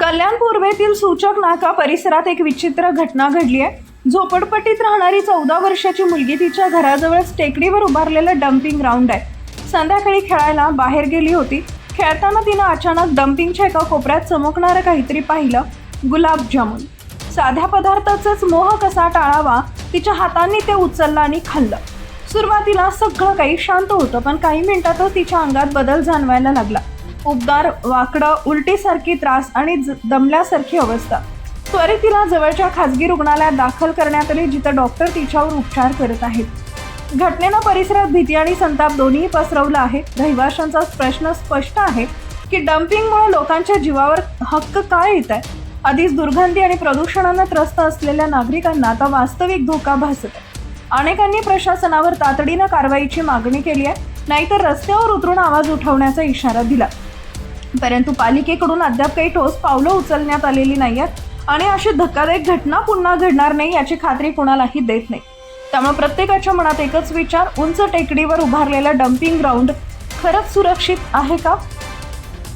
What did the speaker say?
कल्याण पूर्वेतील सूचक नाका परिसरात एक विचित्र घटना घडली आहे. झोपडपट्टीत राहणारी चौदा वर्षाची मुलगी तिच्या घराजवळच टेकडीवर उभारलेलं डम्पिंग ग्राउंड आहे. संध्याकाळी खेळायला बाहेर गेली होती. खेळताना तिनं अचानक डम्पिंगच्या एका कोपऱ्यात चमकणारं काहीतरी पाहिलं. गुलाबजामुन साध्या पदार्थाचाच मोह कसा टाळावा तिच्या हातांनी ते उचललं आणि खाल्लं. सुरुवातीला सगळं काही शांत होतं पण काही मिनिटातच तिच्या अंगात बदल जाणवायला लागला. उबदार वाकडं उलटीसारखी त्रास आणि ज- दमल्यासारखी अवस्था. त्वरित तिला जवळच्या खाजगी रुग्णालयात दाखल करण्यात आले जिथं डॉक्टर तिच्यावर उपचार करत आहेत. घटनेनं परिसरात भीती आणि संताप दोन्ही पसरवला आहे. रहिवाशांचा प्रश्न स्पष्ट आहे की डम्पिंगमुळे लोकांच्या जीवावर हक्क काय येत आहे? आधीच दुर्गंधी आणि प्रदूषणानं त्रस्त असलेल्या नागरिकांना आता वास्तविक धोका भासत आहे. अनेकांनी प्रशासनावर तातडीनं कारवाईची मागणी केली आहे. नाहीतर रस्त्यावर उतरून आवाज उठवण्याचा इशारा दिला. परंतु पालिकेकडून अद्याप काही ठोस पावलं उचलण्यात आलेली नाही आहेत आणि अशी धक्कादायक घटना पुन्हा घडणार नाही याची खात्री कुणालाही देत नाही. त्यामुळे प्रत्येकाच्या मनात एकच विचार उंच टेकडीवर उभारलेला डम्पिंग ग्राउंड खरंच सुरक्षित आहे का?